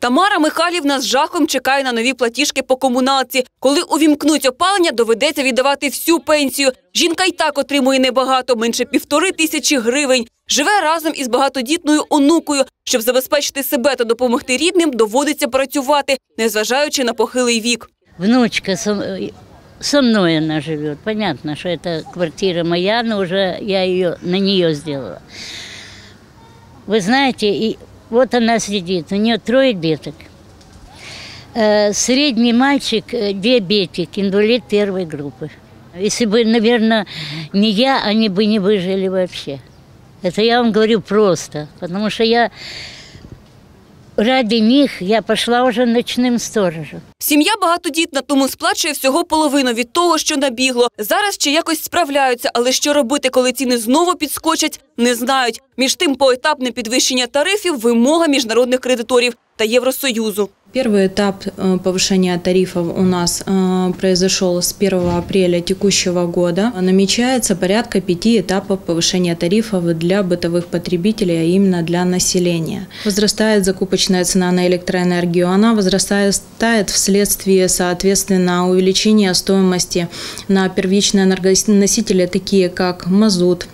Тамара Михайлівна з жахом чекає на нові платіжки по комуналці. Коли увімкнуть опалення, доведеться віддавати всю пенсію. Жінка й так отримує небагато, менше півтори тисячі гривень. Живе разом із багатодітною онукою. Щоб забезпечити себе та допомогти рідним, доводиться працювати, незважаючи на похилий вік. Внучка со, мной она живет. Понятно, что это квартира моя, но уже я ее на нее сделала. Вы знаете, и вот она сидит, у нее трое деток. Э, Средний мальчик э, диабетик, инвалид первой группы. Если бы, наверное, не я, они бы не выжили вообще. Это я вам говорю просто, потому что я ради них я пошла вже ночним сторожем. Сім'я багатодітна, тому сплачує всього половину від того, що набігло. Зараз ще якось справляються, але що робити, коли ціни знову підскочать, не знають. Між тим, поетапне підвищення тарифів – вимога міжнародних кредиторів та Євросоюзу. Первый этап э, повышения тарифов у нас э, произошел с 1 апреля текущего года. Намечается порядка пяти этапов повышения тарифов для бытовых потребителей, а именно для населения. Возрастает закупочная цена на электроэнергию. Она возрастает вследствие, соответственно, увеличения стоимости на первичные энергоносители, такие как мазут,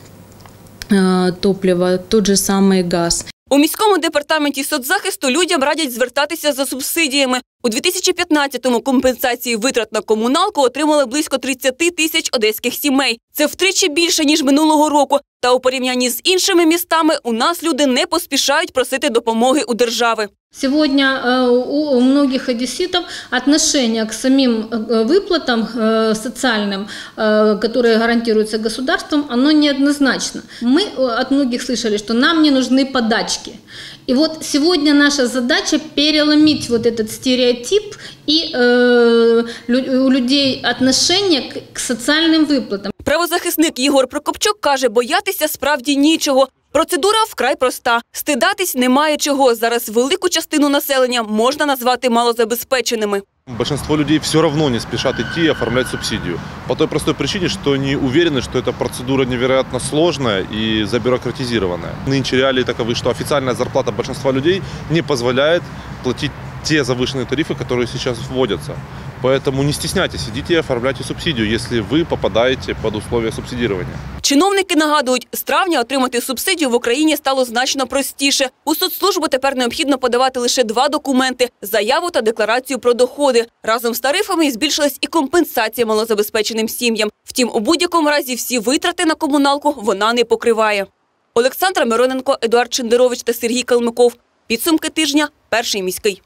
э, топливо, тот же самый газ. У міському департаменті соцзахисту людям радять звертатися за субсидіями. У 2015-му компенсації витрат на комуналку отримали близько 30 тисяч одеських сімей. Це втричі більше, ніж минулого року. Та у порівнянні з іншими містами у нас люди не поспішають просити допомоги у держави. Сегодня э, у многих одесситов отношение к самим э, выплатам э, социальным, э, которые гарантируются государством, оно неоднозначно. Мы э, от многих слышали, что нам не нужны подачки. И вот сегодня наша задача переломить вот этот стереотип и э, лю- у людей отношение к, к социальным выплатам. Правозахисник Єгор Прокопчук каже, боятися справді нічого. Процедура вкрай проста. Стидатись немає чого. Зараз велику частину населення можна назвати малозабезпеченими. Большинство людей все равно не спешат идти и оформлять субсидию. По той простой причине, что не уверены, что эта процедура невероятно сложная и забюрократизированная. Нынче реалии таковы, что официальная зарплата большинства людей не позволяет платить те завышенные тарифы, которые сейчас вводятся. Поэтому не стесняйтесь, идите и оформляйте субсидию, если вы попадаете под условия субсидирования. Чиновники нагадують, з травня отримати субсидію в Україні стало значно простіше. У соцслужбу тепер необхідно подавати лише два документи – заяву та декларацію про доходи. Разом з тарифами збільшилась і компенсація малозабезпеченим сім'ям. Втім, у будь-якому разі всі витрати на комуналку вона не покриває. Олександра Мироненко, Едуард Чендерович та Сергій Калмиков. Підсумки тижня – перший міський.